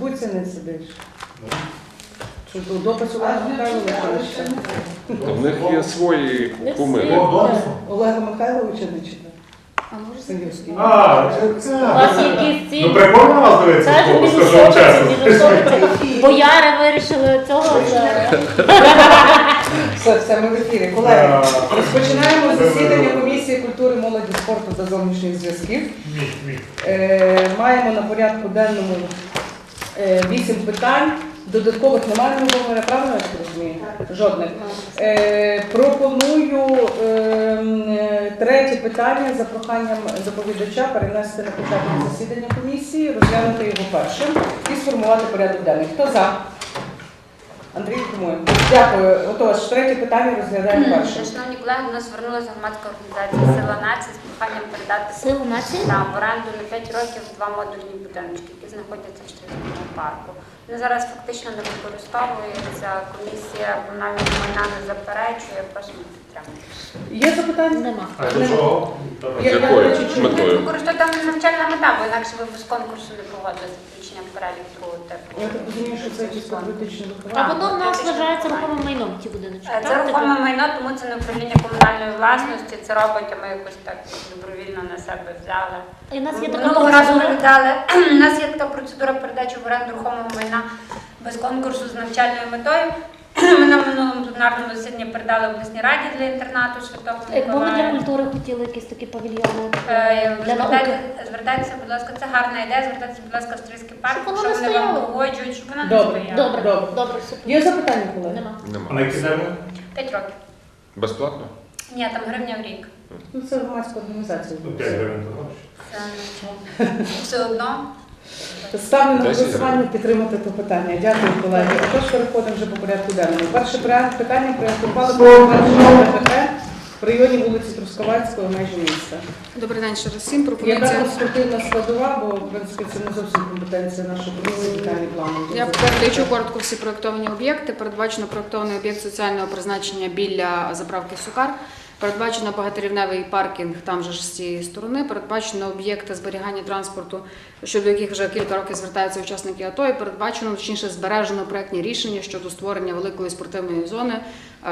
Фейсбуці не сидиш. Що то допис Олега Михайловича? В них є свої куми. Олега Михайловича не читав. А може Союзський. А, це У це. вас якісь ці Ну прикольно вас дивиться, Це ж скажу вам чесно. Бояри вирішили цього. за- Все, все, ми в ефірі. Колеги, А, розпочинаємо засідання комісії культури, молоді, спорту та зовнішніх зв'язків. Е, Маємо на порядку денному вісім питань. Додаткових немає договору, правильно я розумію? Жодних. Е, пропоную ем, е, третє питання за проханням доповідача перенести на початок засідання комісії, розглянути його першим і сформувати порядок денний. Хто за? Андрій Кумой. Дякую. Отож, третє питання розглядаємо першим. Шановні колеги, до нас звернулася громадська організація Сила нації з проханням передати Силу нації? там в оренду на 5 років два модульні будиночки, які знаходяться в Штрийському парку. Вони зараз фактично не використовуються. Комісія комунального майна не заперечує, просимо підтримати. Є запитання? Нема. А до чого? Я- я, до речі, метою? Використовують навчальна мета, бо інакше ви без конкурсу не погодили за включення в типу. Я так розумію, що це якісь патріотичні А воно в нас вважається рухомим майном, ті будиночки. Е, Це так? рухоме майно, тому це не управління комунальної власності. Це робить, а ми якось так добровільно на себе взяли. І в нас є така Минулого разу ми процедура. віддали. У нас є така процедура передачі в оренду рухомого майна без конкурсу з навчальною метою. Ми на минулому пленарному засіданні передали обласній раді для інтернату Святого Якби ми для Миколая. культури хотіли якісь такі павільйони Е, для науки. звертайте- Звертайтеся, будь ласка, це гарна ідея. Звертайтеся, будь ласка, в Стрийський парк, Щоб воно якщо не вони вам стояло. погоджують, щоб вона не Добре, стояла. Добре, Добре. добре, супер. Є запитання, колеги? Нема. А на Нема. який? П'ять років. Безплатно? Ні, там гривня в рік. Ну, це громадська організація. Ну, 5 гривень то гроші. Це все одно. Ставлю на голосування підтримати це питання. Дякую, колеги. Тож переходимо вже по порядку денному. Перше питання проєкту ухвали про затвердження ПП в районі вулиці Трускавецької межі міста. Добрий день ще раз всім. Яка Пропонується. конструктивна складова, бо в принципі це не зовсім компетенція нашої комісії детальні плани. Я передаю коротко всі проєктовані об'єкти. Передбачено проєктований об'єкт соціального призначення біля заправки Сукар. Передбачено багаторівневий паркінг там же ж з цієї сторони. Передбачено об'єкти зберігання транспорту, щодо яких вже кілька років звертаються учасники АТО. І передбачено точніше збережено проєктні рішення щодо створення великої спортивної зони,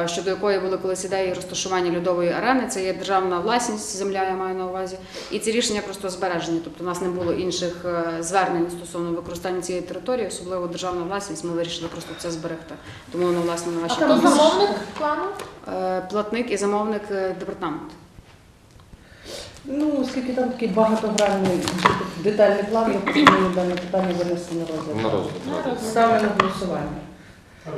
щодо якої були колись ідеї розташування льодової арени. Це є державна власність, земля я маю на увазі. І ці рішення просто збережені. Тобто, у нас не було інших е, звернень стосовно використання цієї території, особливо державна власність. Ми вирішили просто це зберегти. Тому воно власне на А вашій комісії. замовник плану? Е, платник і замовник е, департамент. Ну, оскільки там такий багатогранний детальний план, пропоную дане питання винести на розгляд. На розгляд. Ставлю на голосування.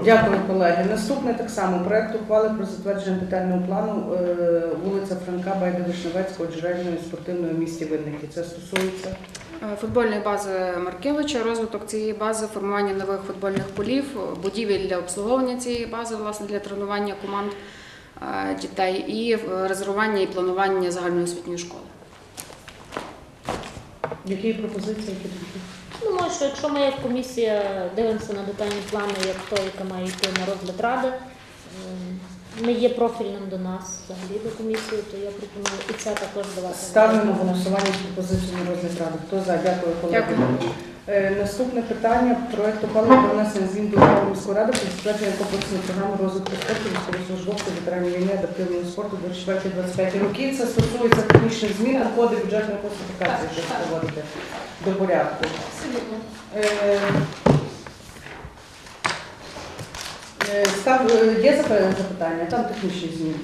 Дякую, колеги. Наступне так само. Проект ухвали про затвердження детального плану е, вулиця Франка Байда Вишневецького джерельної спортивної в місті Винники. Це стосується Е, Футбольної бази Маркевича, розвиток цієї бази, формування нових футбольних полів, будівель для обслуговування цієї бази, власне, для тренування команд е, дітей і резервування і планування загальноосвітньої школи. які пропозиції, які думки? Думаю, що якщо ми як комісія дивимося на детальні плани, як то, яка має йти на розгляд ради, ем, не є профільним до нас взагалі до комісії, то я пропоную і це також давати. Ставлю на голосування пропозицію на розгляд ради. Хто за? Дякую, колеги. Дякую. Е, Наступне питання проект ухвали про внесення змін до ухвали міської ради про затвердження комплексної програми розвитку спорту військовослужбовців ветеранів війни адаптивного спорту до 4-25 років. Це стосується технічних змін на коди бюджетної класифікації, щоб проводити до порядку. Е, е, Став, е, є запитання? Там технічні зміни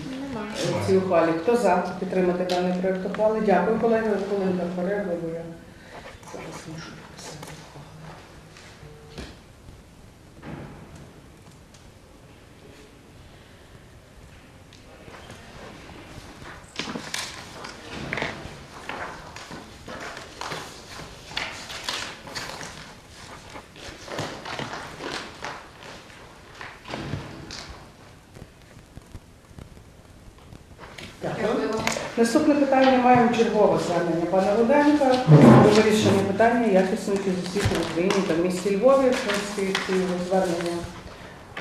в цій ухвалі. Хто за підтримати даний проєкт ухвали? Дякую, колеги. Хвилинка перерви, бо я зараз мушу Наступне питання маємо чергове звернення пана Руденка про вирішення питання якісної освіти в Україні та в місті Львові. В принципі, його звернення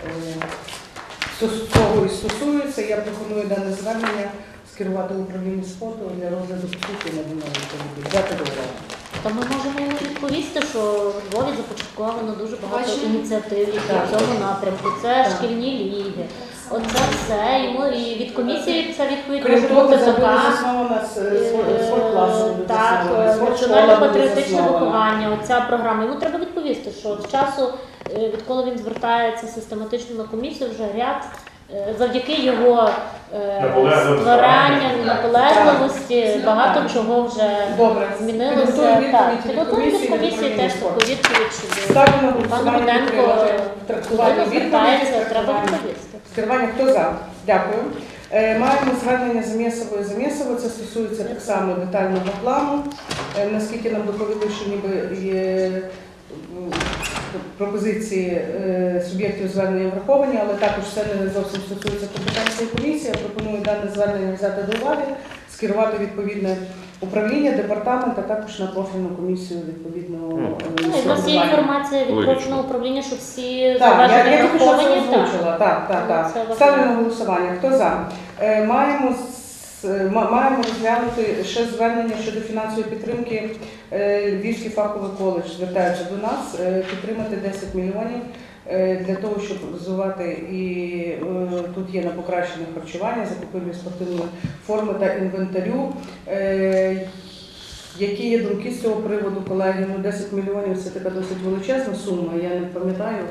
е, цього і стосуються. Я пропоную дане звернення скерувати в управління спорту для розгляду суті на відповіді. Дякую за увагу. Та ми можемо відповісти, що в Львові започатковано дуже багато ініціатив, які в цьому напрямку. Це Так. шкільні ліги. Оце все. Йому і від комісії це відповідь Крім може того, бути така. заснована з- з- спорткласом. Так, заснована, спортшкола національно-патріотичне виховання, оця програма. Йому треба відповісти, що з часу, е, відколи він звертається систематично на комісію, вже ряд. Е, Завдяки його е, Наполегливості. багато чого вже змінилося. Від комісії, теж таку відповідь, пан Руденко звертається, треба відповісти. Скерування хто за? Дякую. Е, Маємо звернення Замєсової Замєсово. Це стосується так само детального плану. Е, Наскільки нам доповіли, що ніби є пропозиції е, суб'єктів звернення враховані, але також це не зовсім стосується компетенції комісії. Я пропоную дане звернення взяти до уваги, скерувати відповідне управління, департамент, а також на профільну комісію відповідного Ну, е, Ну, нас є інформація від Логічно. профільного управління, що всі Так, я, зауваження тільки що це враховані. Так. озвучила. Так, так, Ну, це так. Ставлю на голосування. Хто за? Е, Маємо маємо розглянути ще звернення щодо фінансової підтримки. Е, Львівський фаховий коледж звертається до нас е, підтримати 10 мільйонів е, для того, щоб розвивати і е, тут є на покращення харчування, закупівлю спортивної форми та інвентарю. Е, Які є думки з цього приводу, колеги? Ну, 10 мільйонів це така досить величезна сума. Я не пам'ятаю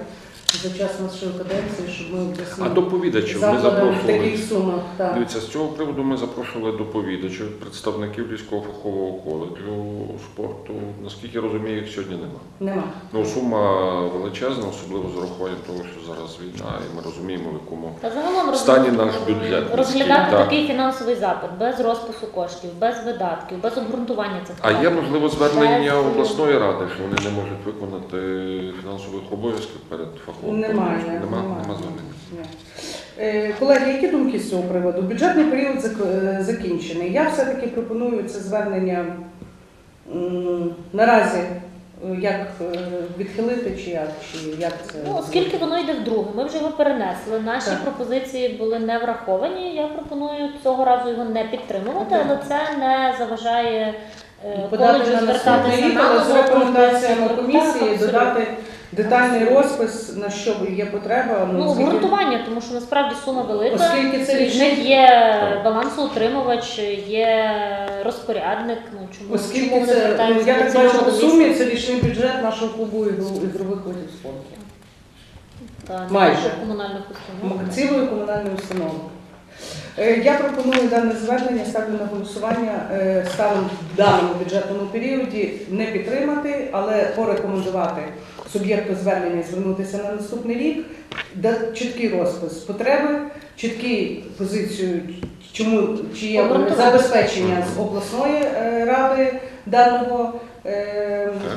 за час нашої каденції, щоб ми А доповідачів ми в запрошували. таких сумах. Так. Дивіться, з цього приводу ми запрошували доповідачів, представників Львівського фахового коледжу спорту. Наскільки я розумію, їх сьогодні нема. Нема. Ну, сума величезна, особливо з урахуванням того, що зараз війна, і ми розуміємо, в якому Та загалом стані наш бюджет. розглядати Так. такий фінансовий запит без розпису коштів, без видатків, без обґрунтування цих А є можливо звернення Без- обласної ради, що вони не можуть виконати фінансових обов'язків перед фаховим Немає. Нема, немає. нема. Е, Колеги, які думки з цього приводу? Бюджетний період зак- е, закінчений. Я все-таки пропоную це звернення м, наразі е, як е, відхилити чи як, чи як це. Ну, оскільки воно йде вдруге, ми вже його перенесли. Наші Так. пропозиції були не враховані. Я пропоную цього разу його не підтримувати, але це не заважає е, подати коледжу на наступний звертатися рік, на але з нову рекомендаціями комісії Так, абсолютно. додати детальний розпис, на що є потреба. Ну, оскільки- обґрунтування, тому що насправді сума велика. Оскільки це І в річний них є балансоутримувач, є розпорядник. Ну чому чому Оскільки вони це, ну, звертаються я до так бачу, по сумі це річний бюджет нашого клубу ігру- ігрових видів спорту. Та, майже. комунальних установ. Цілої комунальної установи. Е, Я пропоную дане звернення, ставлю на голосування, е, в даному бюджетному періоді не підтримати, але порекомендувати суб'єкту звернення звернутися на наступний рік, дати чіткий розпис потреби, чіткий позицію, чому чи є забезпечення з обласної е, ради даного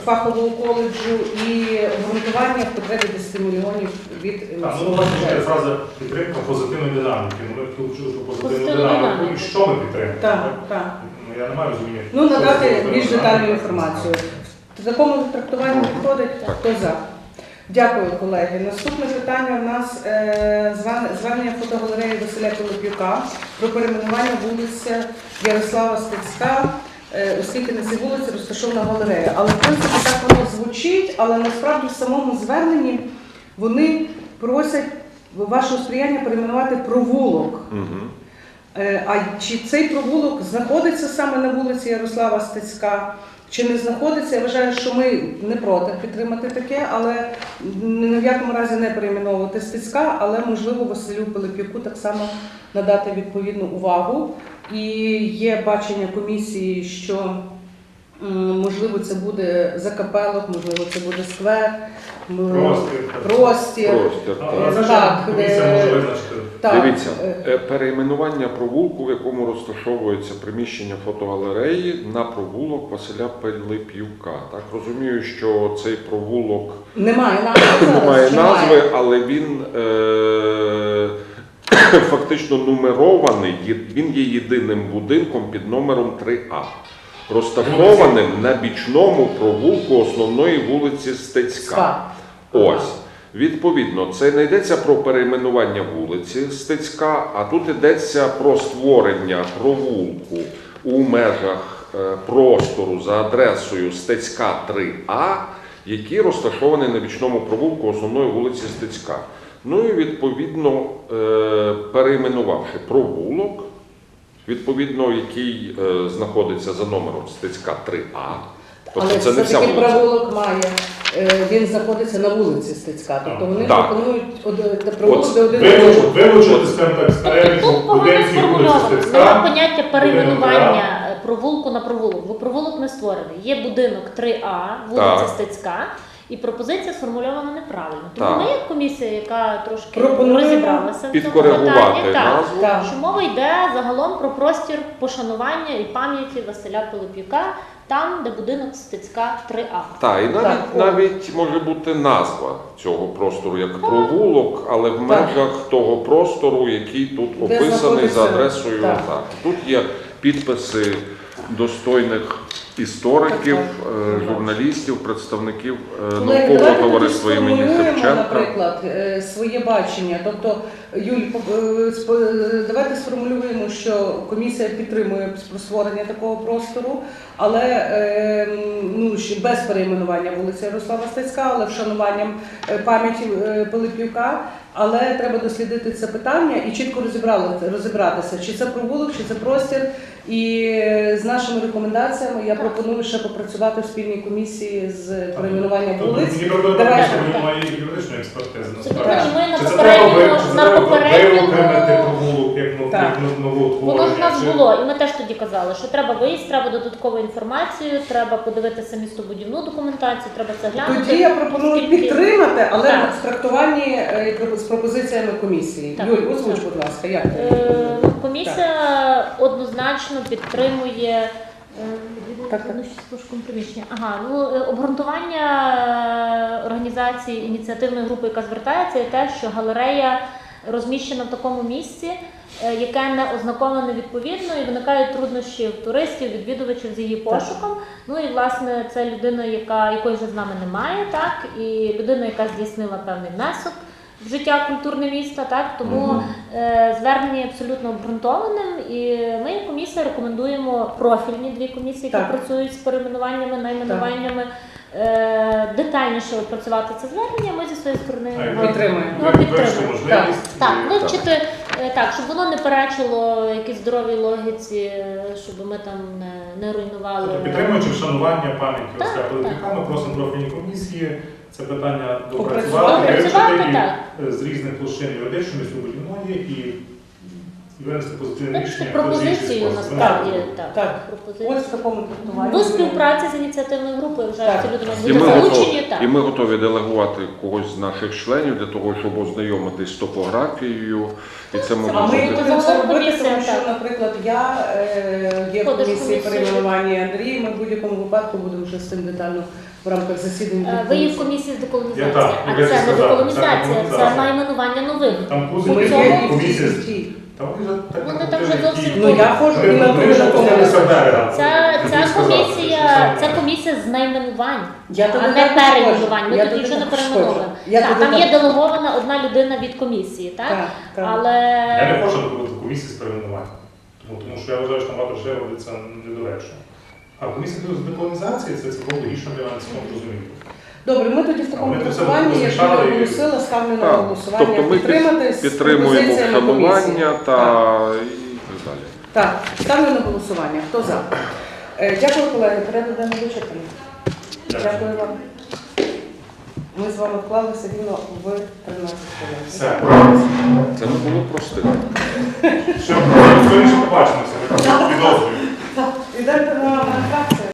фахового коледжу і обґрунтування в потребі 10 мільйонів від Так, ну, власне, ще фраза підтримка позитивної динаміки. Ну, ми хотіли чути, що позитивну динаміку. динаміку. І що ми підтримуємо? Так, так. Ну, я не маю розуміння. Ну, що надати позитивна більш динаміка. детальну інформацію. В такому трактуванні підходить? Хто за? Дякую, колеги. Наступне питання в нас е, звернення фотогалереї Василя Пилипюка про перейменування вулиця Ярослава Стецька, е, оскільки на цій вулиці розташована галерея. Але в принципі так воно звучить, але насправді в самому зверненні вони просять вашого сприяння перейменувати провулок. Е, А чи цей провулок знаходиться саме на вулиці Ярослава Стецька, чи не знаходиться? Я вважаю, що ми не проти підтримати таке, але ні в якому разі не перейменовувати Стецька, але можливо Василю Пилипюку так само надати відповідну увагу. І є бачення комісії, що можливо це буде закапелок, можливо, це буде сквер, Простір. простір. Простір. Так. Так, комісія е, може визначити. Так, Дивіться, е, е, перейменування провулку, в якому розташовується приміщення фотогалереї, на провулок Василя Пилипівка. Так розумію, що цей провулок Немає назви. зараз, немає чи назви, але він е- фактично нумерований. Є- Він є єдиним будинком під номером 3А. Розташованим на бічному провулку основної вулиці Стецька. Ось. Відповідно, це не йдеться про перейменування вулиці Стецька, а тут йдеться про створення провулку у межах е, простору за адресою Стецька 3А, який розташований на бічному провулку основної вулиці Стецька. Ну і відповідно е, перейменувавши провулок, відповідно, який е, знаходиться за номером Стецька 3А. Тобто Але це не вся все-таки вулиця. провулок має, е, він знаходиться на вулиці Стецька. Тобто вони Так. пропонують од- де провулок, де один Вилучити, вилучити, скажімо так, з переліку тут погано будинків вулиці сформульовано. Нема Стецька. поняття перейменування е, провулку на провулок, бо провулок не створений. Є будинок 3А, вулиця Так. Стецька, і пропозиція сформульована неправильно. Тому Так. ми, як комісія, яка трошки Пропонуємо розібралася в цьому Підкоригувати питанні, так. Так. що мова йде загалом про простір пошанування і пам'яті Василя Пилипюка, там, де будинок Стецька 3А. Так, і навіть, Так, навіть може бути назва цього простору як провулок, але в межах того простору, який тут Де описаний знаходиться- за адресою. так. Так. Тут є підписи достойних істориків, е, журналістів, представників е, наукового товариства імені Шевченка. наприклад, е, своє бачення. Тобто, Юль, давайте сформулюємо, що комісія підтримує створення такого простору, але ну, без перейменування вулиці Ярослава Стецька, але вшануванням пам'яті Пилипівка. Але треба дослідити це питання і чітко розібрати, розібратися, чи це провулок, чи це простір. І з нашими рекомендаціями я пропоную ще попрацювати в спільній комісії з перейменування Тобто вулиць. Мені правда Давай. що він має юридичну експертизу. Насправді. тому, ми на Чи це треба ви- чи це на треба попередньому- провулок як нов- Так. як нов- Воно новоутворення? в нас було, і ми теж тоді казали, що треба виїзд, треба додаткову інформацію, треба подивитися містобудівну документацію, треба це глянути. Тоді я пропоную Скільки- підтримати, але Так. в трактуванні е, з пропозиціями комісії. Так. Юль, озвуч, будь ласка, як ти? Е, Комісія однозначно підтримує. е, Так, так. Ну. Ага, ну е, обґрунтування е, організації ініціативної групи, яка звертається, є те, що галерея розміщена в такому місці, яке не ознаковане відповідно, і виникають труднощі в туристів, відвідувачів з її пошуком. Ну і власне це людина, яка якої вже з нами немає, так і людина, яка здійснила певний внесок в життя культурне міста, так тому е, звернення абсолютно обґрунтованим. І ми, як комісія, рекомендуємо профільні дві комісії, які Так. працюють з перейменуваннями, найменуваннями. Е, детальніше опрацювати це звернення. Ми зі своєї сторони Підтримуємо. Ну, підтримуємо. так, вивчити е, так, щоб воно не перечило якійсь здоровій логіці, е, щоб ми там не, не руйнували. Тобто підтримуючи вшанування пам'яті так. Пилипюка, ми просимо профільні комісії це питання допрацювати, вивчити е, з різних площин юридичної, містобудівної і, і винести позитивне рішення. пропозицію хто з насправді так. Так. Ось в такому трактуванні. До співпраці з ініціативною групою вже Так. ці люди будуть залучені. Так. і ми готові делегувати когось з наших членів для того, щоб ознайомитись з топографією. І це може А ми будемо це робити, тому що, наприклад, я е, є в комісії перейменування Андрій. Ми в будь-якому випадку будемо вже з цим детально в рамках засідань. Е, Ви є в комісії з деколонізації, Я так, а це не сказав, деколонізація, це деколонізація. найменування нових. Там Ми є комісія. цій. Вони вже так Вони там вже зовсім Ну я ходжу і на вже берега. Ця, ця комісія, це комісія з найменувань, Я а не перейменувань. ходжу. Ми Я туди нічого не ходжу. Я Так, там є делегована одна людина від комісії, так? Так, так. Але Я не хочу бути в комісії з перейменування. Тому, тому що я вважаю, що там багато робиться недоречно. А комісія з деколонізації це цілком логічно для цілком розумію. Добре, ми тоді в такому трактуванні, якщо я і- оголосила, ставлю на голосування тобто ми підтримати з підтримуємо вшанування та Так. і так далі. Так, ставлю на голосування. Хто за? Е, Дякую, колеги. Денний вичерпаний. Дякую вам. Ми з вами вклалися рівно в 13 хвилин. Все. Це не було простим. Ще скоріше побачимося. Підозрюю. إذا أنا